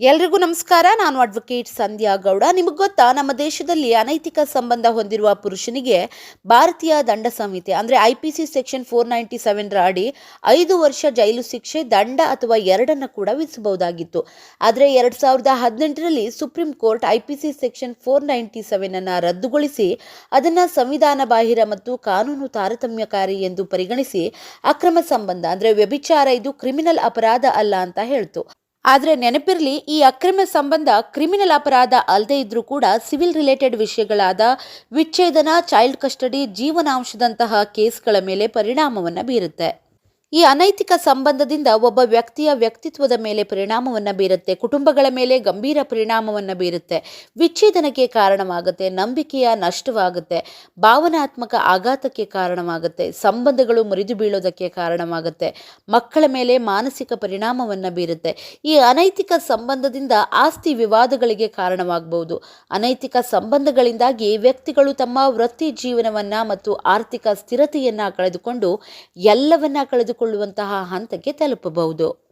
ಎಲ್ರಿಗೂ ನಮಸ್ಕಾರ. ನಾನು ಅಡ್ವೊಕೇಟ್ ಸಂಧ್ಯಾ ಗೌಡ. ನಿಮಗೆ ಗೊತ್ತಾ, ನಮ್ಮ ದೇಶದಲ್ಲಿ ಅನೈತಿಕ ಸಂಬಂಧ ಹೊಂದಿರುವ ಪುರುಷನಿಗೆ ಭಾರತೀಯ ದಂಡ ಸಂಹಿತೆ, ಅಂದರೆ I P C section four ninety ಸೆವೆನ್ರ ಅಡಿ ಐದು ವರ್ಷ ಜೈಲು ಶಿಕ್ಷೆ, ದಂಡ ಅಥವಾ ಎರಡನ್ನು ಕೂಡ ವಿಧಿಸಬಹುದಾಗಿತ್ತು. ಆದರೆ ಎರಡು ಸಾವಿರದ ಹದಿನೆಂಟರಲ್ಲಿ supreme court I P C section four ninety ಸೆವೆನನ್ನು ರದ್ದುಗೊಳಿಸಿ ಅದನ್ನು ಸಂವಿಧಾನ ಬಾಹಿರ ಮತ್ತು ಕಾನೂನು ತಾರತಮ್ಯಕಾರಿ ಎಂದು ಪರಿಗಣಿಸಿ ಅಕ್ರಮ ಸಂಬಂಧ, ಅಂದರೆ ವ್ಯಭಿಚಾರ ಇದು ಕ್ರಿಮಿನಲ್ ಅಪರಾಧ ಅಲ್ಲ ಅಂತ ಹೇಳ್ತು. ಆದರೆ ನೆನಪಿರಲಿ, ಈ ಅಕ್ರಮ ಸಂಬಂಧ ಕ್ರಿಮಿನಲ್ ಅಪರಾಧ ಅಲ್ಲದೆ ಇದ್ರೂ ಕೂಡ ಸಿವಿಲ್ ರಿಲೇಟೆಡ್ ವಿಷಯಗಳಾದ ವಿಚ್ಛೇದನ, ಚೈಲ್ಡ್ ಕಸ್ಟಡಿ, ಜೀವನಾಂಶದಂತಹ ಕೇಸ್ಗಳ ಮೇಲೆ ಪರಿಣಾಮವನ್ನು ಬೀರುತ್ತೆ. ಈ ಅನೈತಿಕ ಸಂಬಂಧದಿಂದ ಒಬ್ಬ ವ್ಯಕ್ತಿಯ ವ್ಯಕ್ತಿತ್ವದ ಮೇಲೆ ಪರಿಣಾಮವನ್ನು ಬೀರುತ್ತೆ, ಕುಟುಂಬಗಳ ಮೇಲೆ ಗಂಭೀರ ಪರಿಣಾಮವನ್ನು ಬೀರುತ್ತೆ. ವಿಚ್ಛೇದನಕ್ಕೆ ಕಾರಣವಾಗುತ್ತೆ, ನಂಬಿಕೆಯ ನಷ್ಟವಾಗುತ್ತೆ, ಭಾವನಾತ್ಮಕ ಆಘಾತಕ್ಕೆ ಕಾರಣವಾಗುತ್ತೆ, ಸಂಬಂಧಗಳು ಮುರಿದು ಬೀಳೋದಕ್ಕೆ ಕಾರಣವಾಗುತ್ತೆ, ಮಕ್ಕಳ ಮೇಲೆ ಮಾನಸಿಕ ಪರಿಣಾಮವನ್ನು ಬೀರುತ್ತೆ. ಈ ಅನೈತಿಕ ಸಂಬಂಧದಿಂದ ಆಸ್ತಿ ವಿವಾದಗಳಿಗೆ ಕಾರಣವಾಗಬಹುದು. ಅನೈತಿಕ ಸಂಬಂಧಗಳಿಂದಾಗಿ ವ್ಯಕ್ತಿಗಳು ತಮ್ಮ ವೃತ್ತಿ ಜೀವನವನ್ನು ಮತ್ತು ಆರ್ಥಿಕ ಸ್ಥಿರತೆಯನ್ನು ಕಳೆದುಕೊಂಡು ಎಲ್ಲವನ್ನ ಕಳೆದುಕೊಳ್ಳುವಂತಹ ಹಂತಕ್ಕೆ ತಲುಪಬಹುದು.